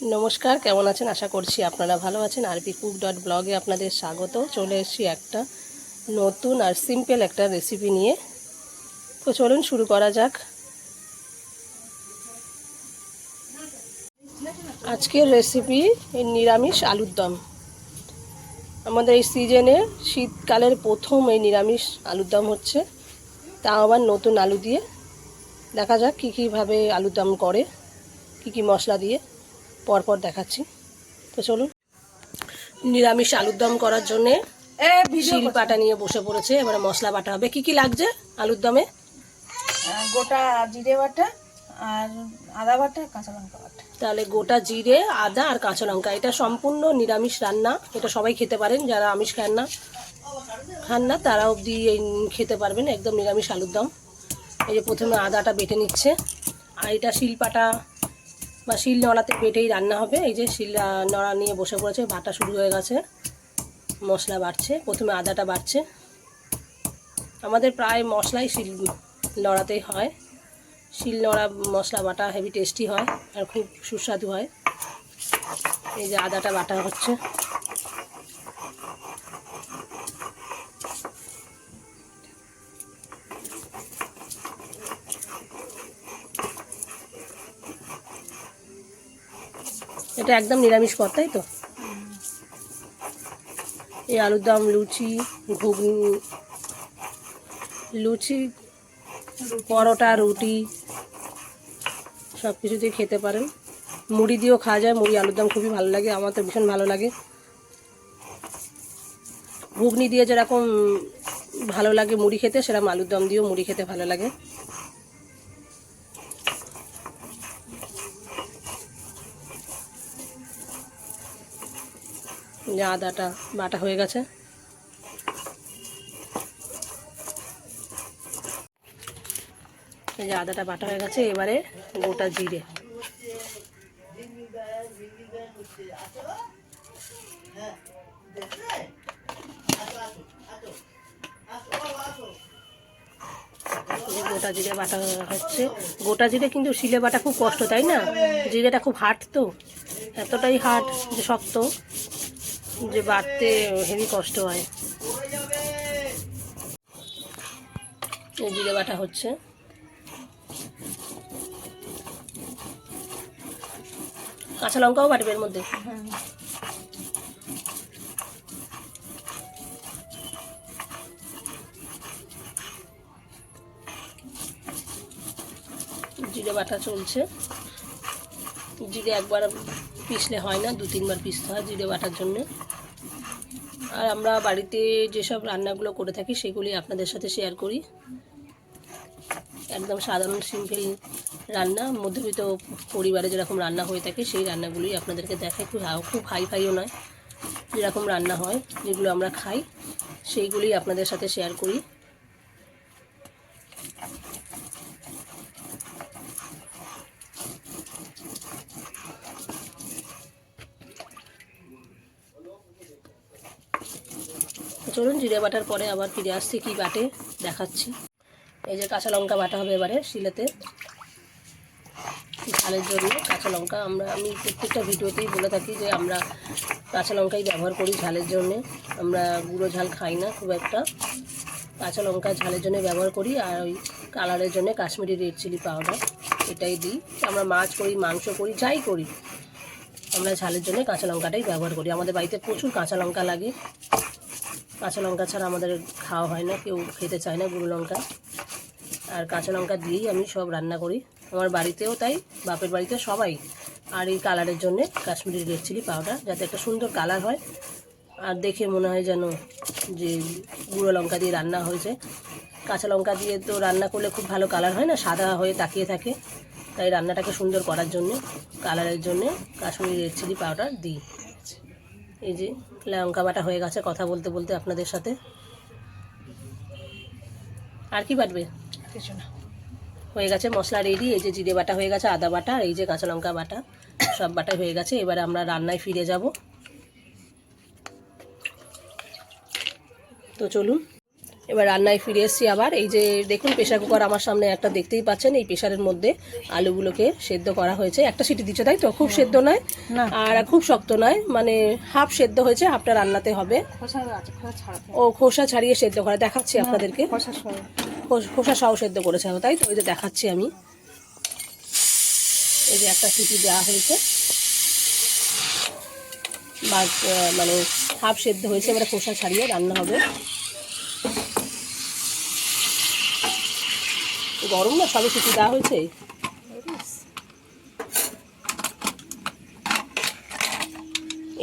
নমস্কার, কেমন আছেন? আশা করছি আপনারা ভালো আছেন। আরপি কুক ডট ব্লগে আপনাদের স্বাগত। চলে এসেছি একটা নতুন আর সিম্পল একটা রেসিপি নিয়ে। তো চলুন শুরু করা যাক। আজকের রেসিপি নিরামিষ আলুর দম। আমাদের এই সিজনে শীতকালের প্রথম এই নিরামিষ আলুর দম হচ্ছে। তাও আবার নতুন আলু দিয়ে। দেখা যাক কী কীভাবে আলুর দম করে, কী কী মশলা দিয়ে। পরপর দেখাচ্ছি। তো চলুন নিরামিষ আলুর দম করার জন্যে শিল পাটা নিয়ে বসে পড়েছে। এবারে মশলা বাটা হবে। কি কি লাগছে আলুর দমে? গোটা জিরে বাটা আর আদা বাটা কাঁচা লঙ্কা বাটা। তাহলে গোটা জিরে আদা আর কাঁচা লঙ্কা। এটা সম্পূর্ণ নিরামিষ রান্না। এটা সবাই খেতে পারেন যারা আমিষ খান না। খান না তারা অবধি এই খেতে পারবেন একদম নিরামিষ আলুর দম। এই যে প্রথমে আদাটা বেটে নিচ্ছে। আর এটা শিলপাটা বা শিল নড়াতে পেটেই রান্না হবে। এই যে শিল নড়া নিয়ে বসে পড়েছে বাটা শুরু হয়ে গেছে, মশলা বাড়ছে, প্রথমে আদাটা বাড়ছে। আমাদের প্রায় মশলাই শিল নড়াতেই হয়। শিল নড়া, মশলা বাটা হেভি টেস্টি হয় আর খুব সুস্বাদু হয়। এই যে আদাটা বাটা হচ্ছে। এটা একদম নিরামিষ পদ, তাই তো? এই আলুর দম, লুচি, ঘুগনি, লুচি, পরোটা, রুটি সব কিছুতেই খেতে পারেন। মুড়ি দিয়েও খাওয়া যায়, মুড়ি, আলুর দম খুবই ভালো লাগে, আমার তো ভীষণ ভালো লাগে। ঘুগনি দিয়ে যেরকম ভালো লাগে মুড়ি খেতে, সেরকম আলুর দম দিয়েও মুড়ি খেতে ভালো লাগে। যে আদাটা বাটা হয়ে গেছে। এই যে আদাটা বাটা হয়ে গেছে, এবারে গোটা জিরে। গোটা জিরে বাটা হচ্ছে। গোটা জিরে কিন্তু শিলে বাটা খুব কষ্ট, তাই না? জিরেটা খুব হার্ড তো, এতটাই হার্ড যে শক্ত। যে বাটতে হেভি কষ্ট হয়। জিরে বাটা হচ্ছে। কাঁচা লঙ্কাও বাটবে এর মধ্যে। জিরে বাটা চলছে। জিরে একবার পিসলে হয় না দু তিনবার পিসতে হয় জিরে বাটার জন্য। আর আমরা বাড়িতে যেসব রান্নাগুলো করে থাকি, সেগুলি আপনাদের সাথে শেয়ার করি। একদম সাধারণ সিম্পল রান্না। মধ্যবিত্ত পরিবারে যেরকম রান্না হয়ে থাকে, সেই রান্নাগুলি আপনাদেরকে দেখাই। খুব খুব হাই ফাইও নয়। যেরকম রান্না হয়, যেগুলো আমরা খাই, সেইগুলি আপনাদের সাথে শেয়ার করি। চলুন, জিরে বাটার পরে আবার ফিরে আসছি কি বাটে, দেখাচ্ছি। এই যে কাঁচা লঙ্কা বাটা হবে এবারে শিলেতে। ঝালের জন্য কাঁচা লঙ্কা। আমরা, আমি প্রত্যেকটা ভিডিওতেই বলে থাকি যে আমরা কাঁচা লঙ্কাই ব্যবহার করি ঝালের জন্য। আমরা গুঁড়ো ঝাল খাই না খুব একটা। কাঁচা লঙ্কা ঝালের জন্য ব্যবহার করি আর ওই কালারের জন্য কাশ্মীরি রেড চিলি পাউডার এটাই দিই। আমরা মাছ করি, মাংস করি, যাই করি, আমরা ঝালের জন্য কাঁচা লঙ্কাটাই ব্যবহার করি। আমাদের বাড়িতে প্রচুর কাঁচা লঙ্কা লাগে। কাঁচা লঙ্কা ছাড়া আমাদের খাওয়া হয় না, কেউ খেতে চায় না গুঁড়ো লঙ্কা। আর কাঁচা লঙ্কা দিয়েই আমি সব রান্না করি। আমার বাড়িতেও তাই, বাপের বাড়িতে সবাই। আর এই কালারের জন্যে কাশ্মীরি রেড চিলি পাউডার, যাতে একটা সুন্দর কালার হয়। আর দেখে মনে হয় যেন যে গুঁড়ো লঙ্কা দিয়ে রান্না হয়েছে। কাঁচা লঙ্কা দিয়ে তো রান্না করলে খুব ভালো কালার হয় না, সাদা হয়ে তাকিয়ে থাকে। তাই রান্নাটাকে সুন্দর করার জন্য, কালারের জন্যে কাশ্মীরি রেড চিলি পাউডার দিই। এই যে লঙ্কা বাটা হয়ে গেছে কথা বলতে বলতে আপনাদের সাথে। আর কি বাটবে? কিছু না। হয়ে গেছে মশলা রেডি এই যে জিরে বাটা হয়ে গেছে আদা বাটা আর এই যে কাঁচা লঙ্কা বাটা সব বাটা হয়ে গেছে। এবারে আমরা রান্নায় ফিরে যাব। তো চলুন এবার রান্নায় ফিরে এসেছি আবার। এই যে দেখুন প্রেশার কুকার আমার সামনে একটা দেখতেই পাচ্ছেন এই প্রেশারের মধ্যে আলুগুলোকে সেদ্ধ করা হয়েছে। একটা সিটি দিচ্ছে তাই তো? খুব সেদ্ধ নয় আর খুব শক্ত নয় মানে হাফ সেদ্ধ হয়েছে হাফটা রান্নাতে হবে। ও খোসা ছাড়িয়ে সেদ্ধ করা দেখাচ্ছি আপনাদেরকে। খোসা সহ খোস- খোসা সহ সেদ্ধ করেছে তাই তো? ওই যে দেখাচ্ছি আমি। এই যে একটা সিটি দেওয়া হয়েছে। বা মানে হাফ সেদ্ধ হয়েছে এবারে খোসা ছাড়িয়ে রান্না হবে। গরম না সবে সিটি দেওয়া হয়েছে।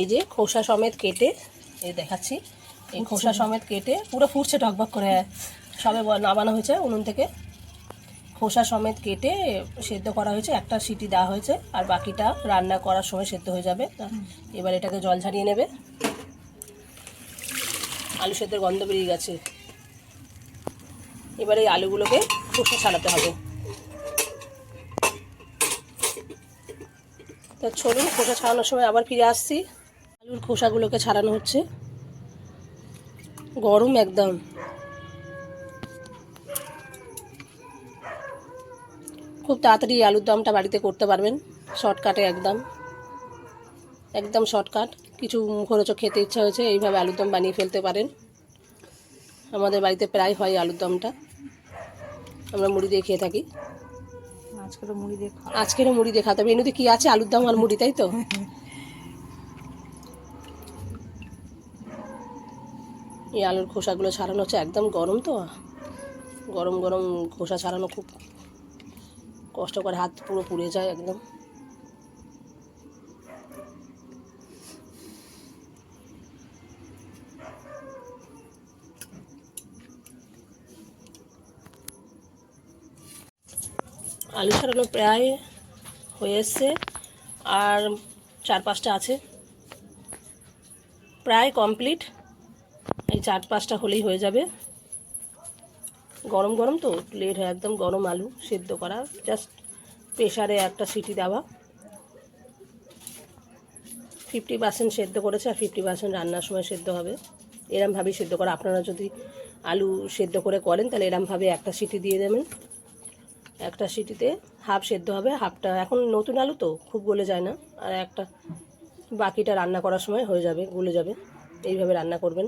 এই যে খোসা সমেত কেটে এই দেখাচ্ছি। এই খোসা সমেত কেটে পুরো ফুটছে টকবক করে। সবে নামানো হয়েছে উনুন থেকে। খোসা সমেত কেটে সেদ্ধ করা হয়েছে একটা সিটি দেওয়া হয়েছে আর বাকিটা রান্না করার সময় সেদ্ধ হয়ে যাবে। এবার এটাকে জল ঝারিয়ে নেবে। আলু সেদ্ধের গন্ধ বেরিয়ে গেছে। এবার এই আলুগুলোকে খোসা ছাড়াতে হবে। তো চলুন খোসা ছাড়ানোর সময় আবার ফিরে আসছি। আলুর খোসাগুলোকে ছাড়ানো হচ্ছে। গরম একদম। খুব তাড়াতাড়ি আলুর দমটা বাড়িতে করতে পারবেন। শর্টকাটে একদম। একদম শর্টকাট। কিছু মুখরোচক খেতে ইচ্ছা হয়েছে, এইভাবে আলুর দম বানিয়ে ফেলতে পারেন। আমাদের বাড়িতে প্রায় হয় আলুর দমটা। আমরা মুড়ি দিয়ে খেয়ে থাকি। আজকেরও মুড়ি দিয়ে আজকেরও আজকের মুড়ি দিয়ে তবে হবে এমনিতে কি আছে? আলুর দাম আর মুড়ি তাই তো? এই আলুর খোসাগুলো ছাড়ানো হচ্ছে। একদম গরম তো। গরম গরম খোসা ছাড়ানো খুব কষ্ট করে হাত পুরো পুড়ে যায় একদম। আলু ছাড়ানো প্রায় হয়ে এসছে আর চার পাঁচটা আছে। প্রায় কমপ্লিট এই চার পাঁচটা হলেই হয়ে যাবে। গরম গরম তো লেট হয় একদম গরম আলু সেদ্ধ করা। জাস্ট প্রেশারে একটা সিটি দেওয়া। ফিফটি পার্সেন্ট সেদ্ধ করেছে আর ফিফটি পার্সেন্ট রান্নার সময় সেদ্ধ হবে। এরমভাবেই সেদ্ধ করা। আপনারা যদি আলু সেদ্ধ করে করেন, তাহলে এরমভাবে একটা সিটি দিয়ে দেবেন। একটা সিটিতে হাফ সেদ্ধ হবে, হাফটা। এখন নতুন আলু তো, খুব গলে যায় না। আর একটা বাকিটা রান্না করার সময় হয়ে যাবে, গলে যাবে। এইভাবে রান্না করবেন।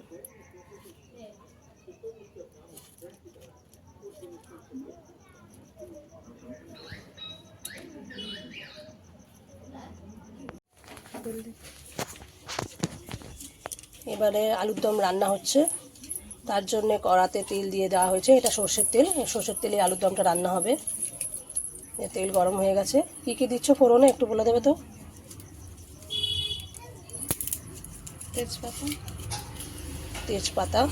এবারে আলুর দম রান্না হচ্ছে। তার জন্য কড়াতে তেল দিয়ে দেওয়া হয়েছে। এটা সর্ষের তেল। সর্ষের তেলে আলুর দমটা রান্না হবে। তেল গরম হয়ে গেছে। কী কী দিচ্ছ ফোড়নে একটু বলে দেবে তো? তেজপাতা। তেজপাতা।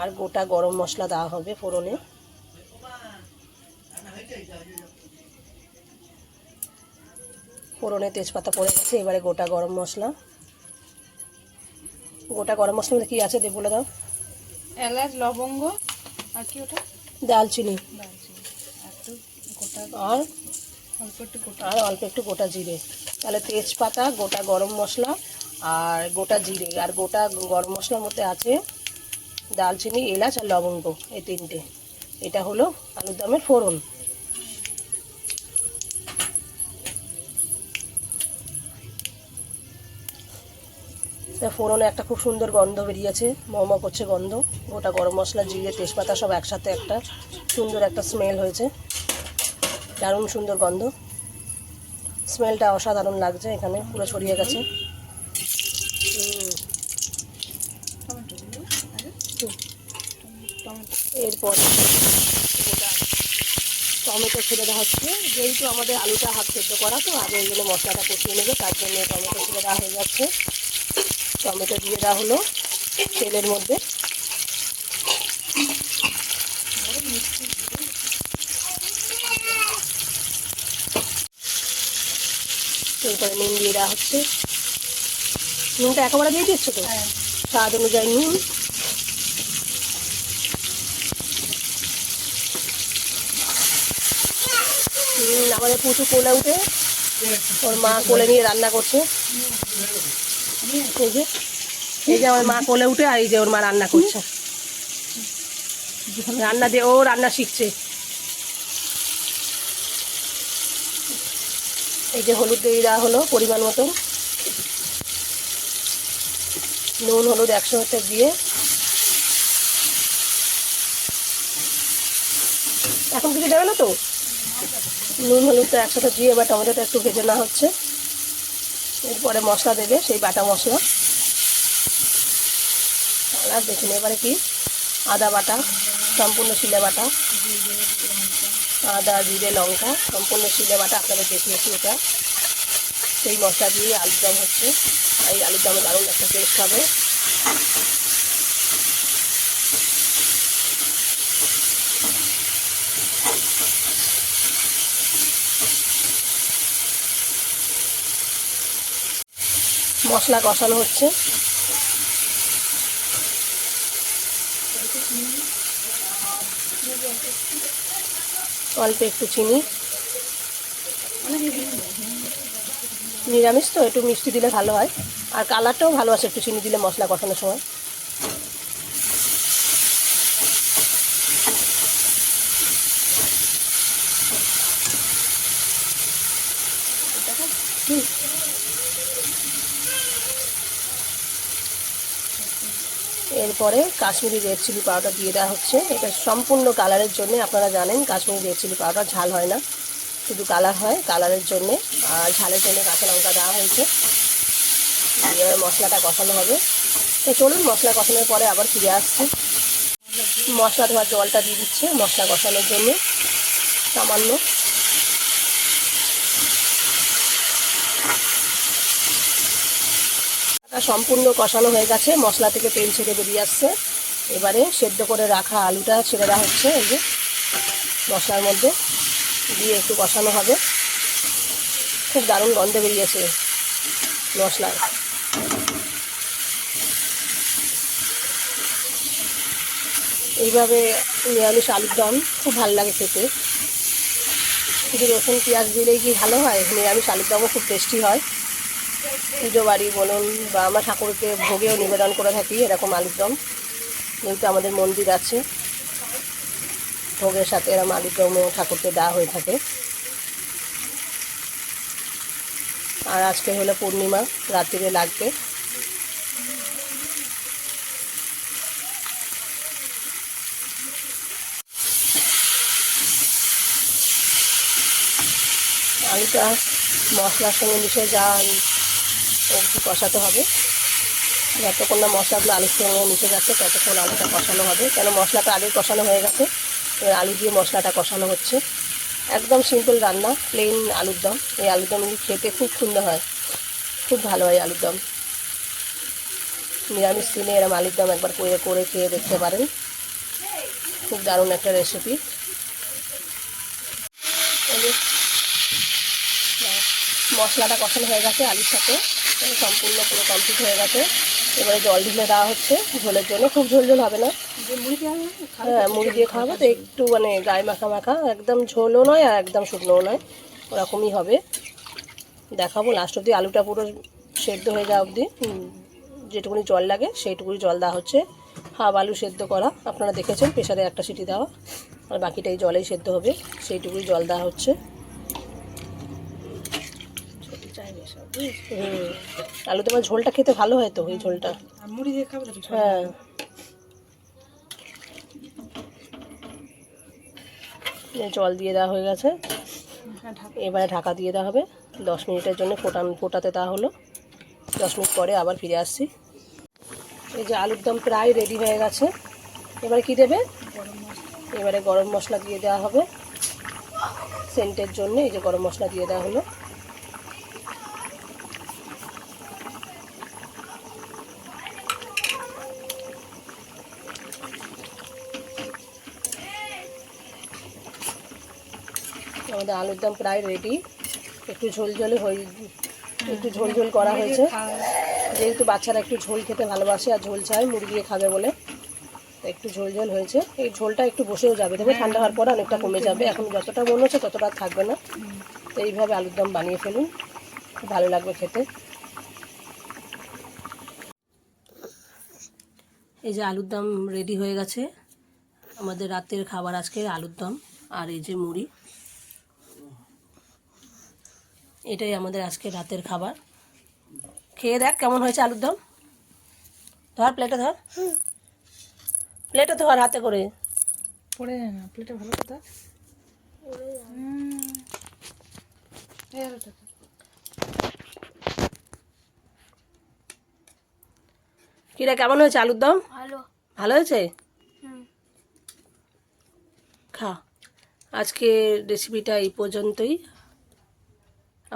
আর গোটা গরম মশলা দেওয়া হবে ফোড়নে। ফোড়নে তেজপাতা পড়ে গেছে। এবারে গোটা গরম মশলা। গোটা গরম মশলা মধ্যে কী আছে দিয়ে বলে দাও। এলাচ লবঙ্গ আর কি ওটা? দালচিনি আর অল্প একটু গোটা। আর অল্প একটু গোটা জিরে। তাহলে তেজপাতা গোটা গরম মশলা আর গোটা জিরে। আর গোটা গরম মশলার মধ্যে আছে দালচিনি এলাচ আর লবঙ্গ এই তিনটে। এটা হলো আলুর দমের ফোড়ন। ফোড়নে একটা খুব সুন্দর গন্ধ বেরিয়েছে, মমা করছে গন্ধ, গোটা গরম মশলা, জিরে, তেজপাতা সব একসাথে একটা সুন্দর একটা স্মেল হয়েছে। দারুণ সুন্দর গন্ধ। স্মেলটা অসাধারণ লাগছে এখানে, পুরো ছড়িয়ে গেছে। এরপর টমেটো ছেড়ে দেওয়া হচ্ছে, যেহেতু আমাদের আলুটা হাত সেদ্ধ করা, তো আগে এই জন্য মশলাটা কষিয়ে নেবে, তার জন্য টমেটো ছেড়ে দেওয়া হয়ে যাচ্ছে। টমেটো দিয়ে দেওয়া হলো তেলের মধ্যে। এরপরে নুন দিয়ে দেওয়া হচ্ছে। নুনটা একেবারে দিয়ে দিচ্ছ তো? হ্যাঁ। স্বাদ অনুযায়ী নুন। আমাদের পুচু কোলে উঠে। ওর মা কোলে নিয়ে রান্না করছে। এই যে আমার মা কোলে উঠে আর এই যে ওর মা রান্না করছে। রান্না দিয়ে ও রান্না শিখছে। এই যে হলুদ দিয়ে দেওয়া হলো পরিমাণ মতন। নুন, হলুদ একসাথে দিয়ে। এখন কিছু দেবে না তো? নুন, হলুদটা একসাথে দিয়ে এবার টমেটোটা একটু ভেজে নেওয়া হচ্ছে। এরপরে মশলা দেবে, সেই বাটা মশলা। আর দেখুন এবারে কি? আদা বাটা, সম্পূর্ণ শিলে বাটা, আদা, জিরে, লঙ্কা, সম্পূর্ণ শিলে বাটা, আপনাদের দেখিয়েছি এটা। সেই মশলা দিয়ে আলুর দম হচ্ছে। আর এই আলুর দমে দারুণ একটা টেস্ট হবে। মশলা কষানো হচ্ছে। অল্প একটু চিনি। নিরামিষ তো, একটু মিষ্টি দিলে ভালো হয়। আর কালারটাও ভালো আছে, একটু চিনি দিলে মশলা কষানোর সময়। এরপরে কাশ্মীরি রেড চিলি পাউডার দিয়ে দেওয়া হচ্ছে। এটা সম্পূর্ণ কালারের জন্য আপনারা জানেন, কাশ্মীরি রেড চিলি পাউডার ঝাল হয় না। শুধু কালার হয় কালারের জন্যে। আর ঝালের জন্য কাঁচা লঙ্কা দেওয়া হয়েছে। এবার মশলাটা কষানো হবে। তো চলুন মশলা কষানোর পরে আবার ফিরে আসছি। মশলা ধোয়ার জলটা দিয়ে দিচ্ছে মশলা কষানোর জন্য। সামান্য সম্পূর্ণ কষানো হয়ে গেছে। মশলা থেকে তেল ছেড়ে বেরিয়ে আসছে। এবারে সেদ্ধ করে রাখা আলুটা ছেড়ে দেওয়া হচ্ছে, এই যে মশলার মধ্যে দিয়ে একটু কষানো হবে। খুব দারুণ গন্ধে বেরিয়েছে মশলার এইভাবে নিরামিষ আলুর দম খুব ভালো লাগে খেতে। শুধু রসুন, পেঁয়াজ দিলেই কি ভালো হয়? নিরামিষ আলুর দমও খুব টেস্টি হয়। পুজো বাড়ি বলুন বা আমরা ঠাকুরকে ভোগেও নিবেদন করে থাকি এরকম আলুর দম যেহেতু আমাদের মন্দির আছে, ভোগের সাথে এরকম আলুর দমও ঠাকুরকে দেওয়া হয়ে থাকে। আর আজকে হলো পূর্ণিমা, রাত্রিরে লাগবে। আলুটা মশলার সঙ্গে মিশে যা অবধি কষাতে হবে। যতক্ষণ না মশলাগুলো আলুর সঙ্গে মিশে যাচ্ছে, ততক্ষণ আলুটা কষানো হবে। কেন, মশলাটা আগে কষানো হয়ে গেছে। এবার আলু দিয়ে মশলাটা কষানো হচ্ছে। একদম সিম্পল রান্না প্লেন আলুর দম। এই আলুর দম খেতে খুব সুন্দর হয়। খুব ভালো হয় আলুর দম। নিরামিষ দিনে এরম আলুর দম একবার করে করে খেয়ে দেখতে পারেন। খুব দারুণ একটা রেসিপি মশলাটা কষানো হয়ে গেছে আলুর সাথে। মানে সম্পূর্ণ পুরো কমপ্লিট হয়ে গেছে। এবারে জল ঢেলে দেওয়া হচ্ছে। ঝোলের জন্য খুব ঝোল ঝোল হবে না। হ্যাঁ মুড়ি দিয়ে খাওয়াবো তো একটু মানে গায়ে মাখা মাখা একদম ঝোলও নয় আর একদম শুকনোও নয়। ওরকমই হবে। দেখাবো লাস্ট অবধি আলুটা পুরো সেদ্ধ হয়ে যাওয়া অবধি। যেটুকুনি জল লাগে সেইটুকুনি জল দেওয়া হচ্ছে। হাফ আলু সেদ্ধ করা। আপনারা দেখেছেন প্রেশারে একটা সিটি দেওয়া। আর বাকিটাই জলেই সেদ্ধ হবে। সেইটুকুই জল দেওয়া হচ্ছে। হুম। আলু তোমার ঝোলটা খেতে ভালো হয় তো এই ঝোলটা? মুড়ি দিয়ে খাবে হ্যাঁ। জল দিয়ে দেওয়া হয়ে গেছে। হ্যাঁ এবারে ঢাকা দিয়ে দেওয়া হবে। দশ মিনিটের জন্য ফোটান ফোটাতে দেওয়া হলো। দশ মিনিট পরে আবার ফিরে আসছি। এই যে আলুর দম প্রায় রেডি হয়ে গেছে। এবারে কি দেবে? এবারে গরম মশলা দিয়ে দেওয়া হবে। সেন্টের জন্য এই যে গরম মশলা দিয়ে দেওয়া হলো। আমাদের আলুর দম প্রায় রেডি একটু ঝোল ঝোলে হয়ে একটু ঝোল ঝোল করা হয়েছে। যেহেতু বাচ্চারা একটু ঝোল খেতে ভালোবাসে আর ঝোল চায় মুড়ি দিয়ে খাবে বলে। তো একটু ঝোল ঝোল হয়েছে। এই ঝোলটা একটু বসেও যাবে। তবে ঠান্ডা হওয়ার পর অনেকটা কমে যাবে। এখন যতটা মনে হচ্ছে ততটা থাকবে না। তো এইভাবে আলুর দম বানিয়ে ফেলুন। খুব ভালো লাগবে খেতে। এই যে আলুর দম রেডি হয়ে গেছে। আমাদের রাতের খাবার আজকে আলুর দম আর এই যে মুড়ি। এটাই আমাদের আজকে রাতের খাবার। খেয়ে দেখ কেমন হয়েছে আলুর দম। ধর প্লেটে ধর। প্লেটে ধর হাতে করে। পড়ে যায় না প্লেটে ভালো কথা। কিরে কেমন হয়েছে আলুর দম? ভালো। ভালো হয়েছে? খা। আজকে রেসিপিটা এই পর্যন্তই।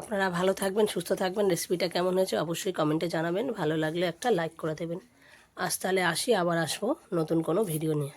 আপনারা ভালো থাকবেন, সুস্থ থাকবেন। রেসিপিটা কেমন হয়েছে অবশ্যই কমেন্টে জানাবেন। ভালো লাগলে একটা লাইক করে দেবেন। আজ তাহলে আসি, আবার আসব নতুন কোনো ভিডিও নিয়ে।